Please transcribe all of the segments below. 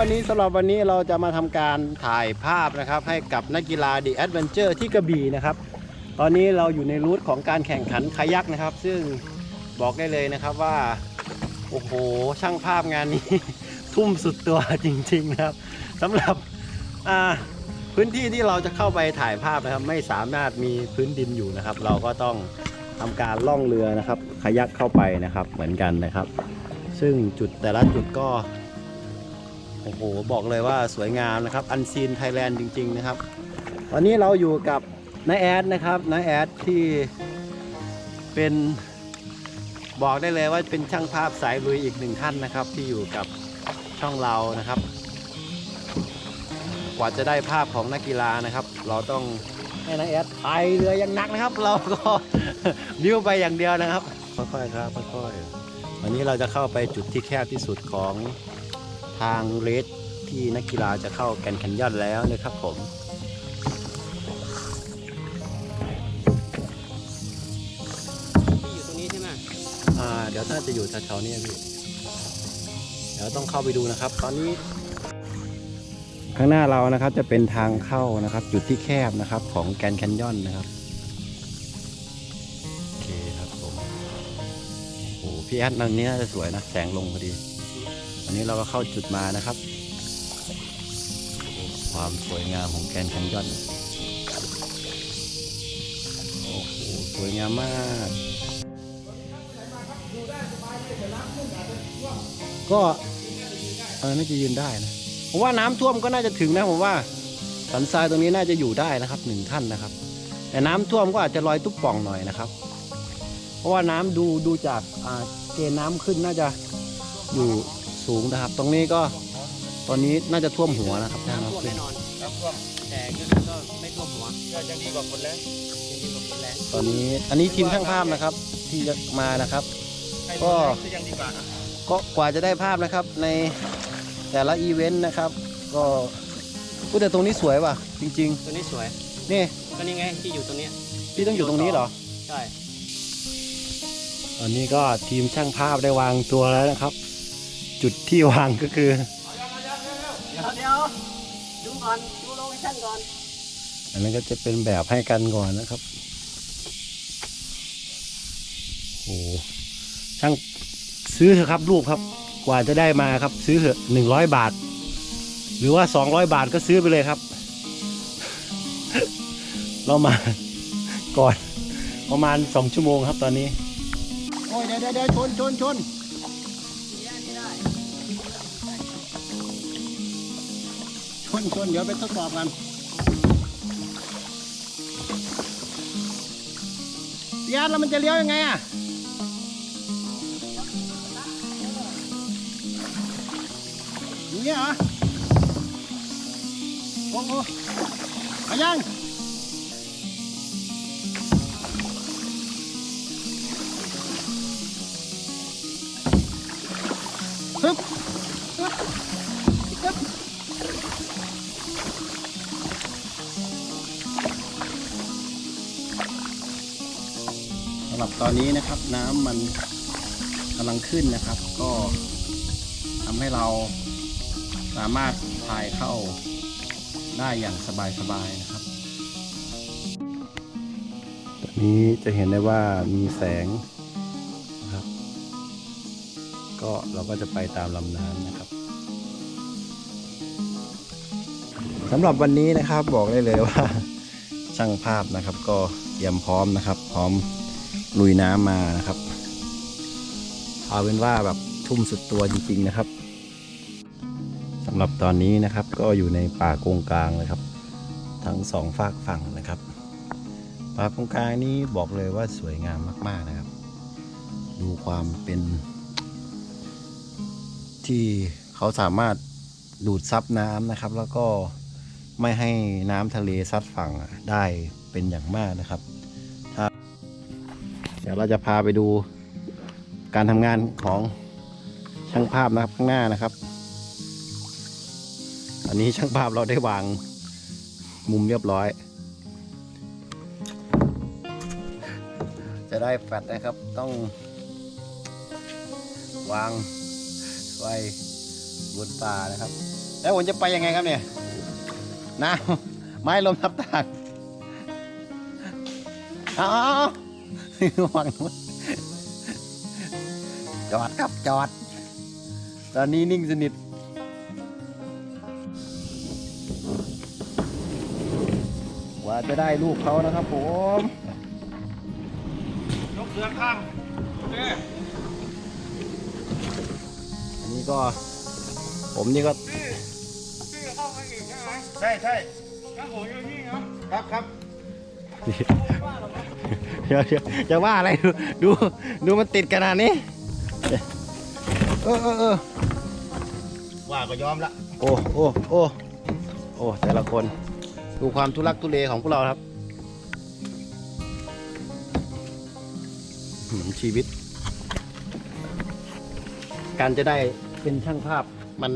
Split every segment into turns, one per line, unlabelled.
วันนี้สำหรับวันนี้เราจะมาทำการถ่ายภาพนะครับ ให้กับนักกีฬาดีแอดเวนเจอร์ที่กระบี่นะครับ ตอนนี้เราอยู่ในรูทของการแข่งขันคายักนะครับ ซึ่งบอกได้เลยนะครับว่า โอ้โห ช่างภาพงานนี้ ทุ่มสุดตัวจริงๆนะครับสำหรับพื้นที่ที่เราจะเข้าไปถ่ายภาพนะครับ ไม่สามารถมีพื้นดินอยู่นะครับ เราก็ต้องทำการล่องเรือนะครับคายักเข้าไปนะครับเหมือนกันนะครับ ซึ่งจุดแต่ละจุดก็ โอ้โหบอกเลยว่าสวยงามนะครับอันซีนไทยแลนด์จริง ๆ นะครับ ตอนนี้เราอยู่กับน้าแอดนะครับน้าแอดที่เป็นบอกได้เลยว่าเป็นช่างภาพสายลุยอีกหนึ่งท่านนะครับ ที่อยู่กับช่องเรานะครับ กว่าจะได้ภาพของนักกีฬานะครับ เราต้องให้น้าแอดพายเรืออย่างหนักนะครับ เราก็บิ้วไปอย่างเดียวนะครับค่อยๆครับค่อยๆวันนี้เราจะเข้าไปจุดที่แคบที่สุดของ ทางเรสที่นักกีฬาจะเข้าแกรนด์แคนยอนแล้วนะครับผม
ที่อยู่ตรงนี้ใช่ไหม
อ่าเดี๋ยวน่าจะอยู่แถวๆนี้พี่เดี๋ยวต้องเข้าไปดูนะครับ ตอนนี้ ข้างหน้าเรานะครับจะเป็นทางเข้านะครับ จุดที่แคบนะครับของแกรนด์แคนยอนนะครับโอเคครับผมโอ้โหพี่แอดนังนี้น่าจะสวยนะแสงลงพอดี อันนี้เราก็เข้าจุดมานะครับ ความสวยงามของแกนด์แคนยอนโอ้โหสวยงามมากก็เออน่าจะยืนได้นะผมว่าน้ำท่วมก็น่าจะถึงนะผมว่าสันทรายตรงนี้น่าจะอยู่ได้นะครับหนึ่งท่านนะครับ แต่น้ำท่วมก็อาจจะลอยตุ๊บป่องหน่อยนะครับ เพราะว่าน้ำดูดูจากเกณฑ์น้ำขึ้นน่าจะอยู่ สูงนะครับ ตรงนี้ก็ตอนนี้น่าจะท่วมหัวนะครับถ้า
น้ำท่วม
น้ำขึ้น
แน่นอน
น้ำท่วม
แต่ก็ก็ไม่ท่วมหัว
ก็ยังดีกว่าคนแล้ว
ยังดีกว่าฝนแรง
ตอนนี้อันนี้ทีมช่างภาพนะครับ ที่จะมานะครับ
ให้
ก็
ก็ยังดีกว่า
ก็กว่าจะได้ภาพนะครับในแต่ละอีเวนต์นะครับ ก็พูดแต่ตรงนี้สวยว่ะ จริง
ตัวนี้สวย
ๆนี่
ก็นี่ไงที่อยู่ตรงเนี้ย
พี่ต้องอยู่ตรงนี้เหรอ
ใช่
ตอนนี้ก็ทีมช่างภาพได้วางตัวแล้วนะครับ จุดที่วางก็คือ
เดี๋ยวเดี๋ยวดูก่อนดูโลเคชั่นก่อน
อันนั้นก็จะเป็นแบบให้กันก่อนนะครับโอ้โหช่างซื้อเถอะครับลูกครับ กว่าจะได้มาครับ ซื้อเถอะหนึ่งร้อยบาท หรือว่าสองร้อยบาทก็ซื้อไปเลยครับ เรามาก่อนประมาณสองชั่วโมงครับตอนนี้ โอ้ยเดี๋ยวเดี๋ยวชนชนชน ชนชนเดี๋ยวไปทดสอบกันยานแล้วมันจะเลี้ยวยังไงอะอย่างเงี้ยเหรอโอ้โหไปยัง รับตอนนี้นะครับน้ำมันกำลังขึ้นนะครับ ก็ทำให้เราสามารถพายเข้าได้อย่างสบายๆนะครับตอนนี้จะเห็นได้ว่ามีแสงนะครับ ก็เราก็จะไปตามลำน้ำนะครับสำหรับวันนี้นะครับบอกได้เลยว่าช่างภาพนะครับ ก็เตรียมพร้อมนะครับ พร้อม ลุยน้ำมานะครับเอาเป็นว่าแบบทุ่มสุดตัวจริงๆนะครับสำหรับตอนนี้นะครับก็อยู่ในป่าโกงกลางเลยครับ ทั้งสองฝากฝั่งนะครับ ป่าโกงกลางนี้บอกเลยว่าสวยงามมาก ๆนะครับ ดูความเป็น ที่เขาสามารถดูดซับน้ำนะครับ แล้วก็ไม่ให้น้ำทะเลซัดฝั่งได้เป็นอย่างมากนะครับ ดี๋ยวเราจะพาไปดูการทำงานของช่างภาพนะครับข้างหน้านะครับ อันนี้ช่างภาพเราได้วางมุมเรียบร้อย จะได้แฟลตนะครับต้อง วางไว้บนป่านะครับ แล้วผมจะไปยังไงครับเนี่ยน้ำไม้ลมทับตากเอา เอาเอาระวังนู้นจอดครับจอด ตอนนี้นิ่งสนิทกว่าจะได้ลูกเขานะครับผม
ยกเรือข้างโอเค
อันนี้ก็ ผมนี่ก็
พี่พี่เข้ามาอีกใช่ไหม
ใช่ใช่
งั้นผมอยู่นี่ครับ
ครับครับ
ว่า เราไหม
เดี๋ยวเดี๋ยวจะว่าอะไรดูดูดูมันติดขนาดนี้ เออเออเออ
ว่าก็ยอมละ
โอ้โอ้โอ้โอ้แต่ละคน ดูความทุลักทุเลของพวกเราครับเหมือนชีวิต การจะได้เป็นช่างภาพมัน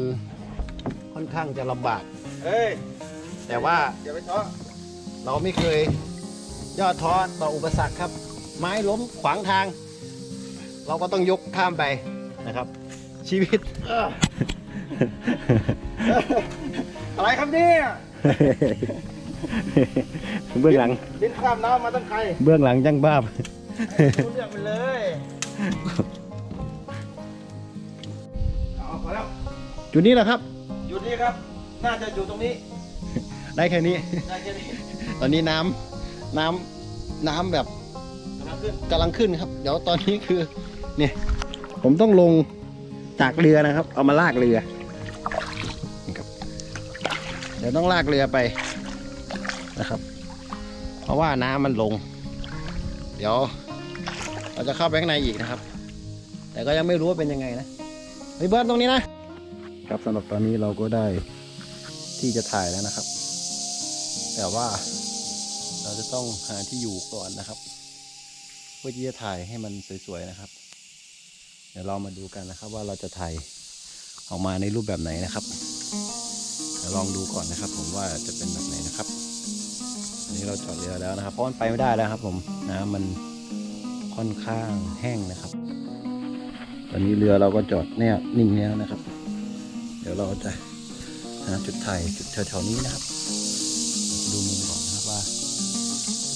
ค่อนข้างจะลำบาก
เฮ้ย
แต่ว่า
อย่าไปท้อ
เราไม่เคย ย่อท้อต่ออุปสรรคครับ ไม้ล้มขวางทาง เราก็ต้องยกข้ามไปนะครับ ชีวิต
อะไรครับเนี่ย
เบื้องหลัง
บินข้ามน้ำมาตั้งไกล
เบื้องหลังจังบ้าพ
รู้เรื่องไปเลยเอาพอแล้ว
จุดนี้แหละครับ
อยู่นี่ครับ น่าจะอยู่ตรงนี้
ได้แค่นี้
ได้แค่นี้
ตอนนี้น้ำ น้ำน้ำแบบ
กำลังขึ้น
กำลังขึ้นครับ เดี๋ยวตอนนี้คือเนี่ยผมต้องลงจากเรือนะครับ เอามาลากเรือนี่ครับเดี๋ยวต้องลากเรือไปนะครับ เพราะว่าน้ำมันลง เดี๋ยว เราจะเข้าไปข้างในอีกนะครับ แต่ก็ยังไม่รู้ว่าเป็นยังไงนะเฮ้ยเบิร์ดตรงนี้นะ ครับสำหรับตอนนี้เราก็ได้ที่จะถ่ายแล้วนะครับ แต่ว่า เราจะต้องหาที่อยู่ก่อนนะครับ เพื่อที่จะถ่ายให้มันสวยๆนะครับ เดี๋ยวเรามาดูกันนะครับ ว่าเราจะถ่ายออกมาในรูปแบบไหนนะครับเดี๋ยวลองดูก่อนนะครับ ผมว่าจะเป็นแบบไหนนะครับอันนี้เราจอดเรือแล้วนะครับเพราะมันไปไม่ได้แล้วครับ ผมน้ำมันค่อนข้างแห้งนะครับ ตอนนี้เรือเราก็จอดเนี่ยนิ่งแล้วนะครับ เดี๋ยวเราจะหาจุดถ่ายจุดแถวๆนี้นะครับ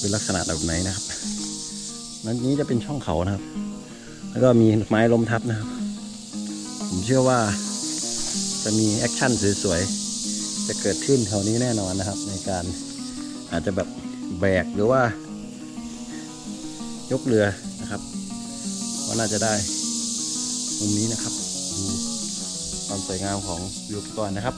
เป็นลักษณะแบบไหนนะครับนั้นนี้จะเป็นช่องเขานะครับ แล้วก็มีไม้ล้มทับนะครับ ผมเชื่อว่าจะมีแอคชั่นสวยๆ จะเกิดขึ้นแถวนี้แน่นอนนะครับ ในการอาจจะแบบแบกหรือว่า ยกเรือนะครับว่าน่าจะได้มุมนี้นะครับ ดูความสวยงามของวิวก่อนนะครับ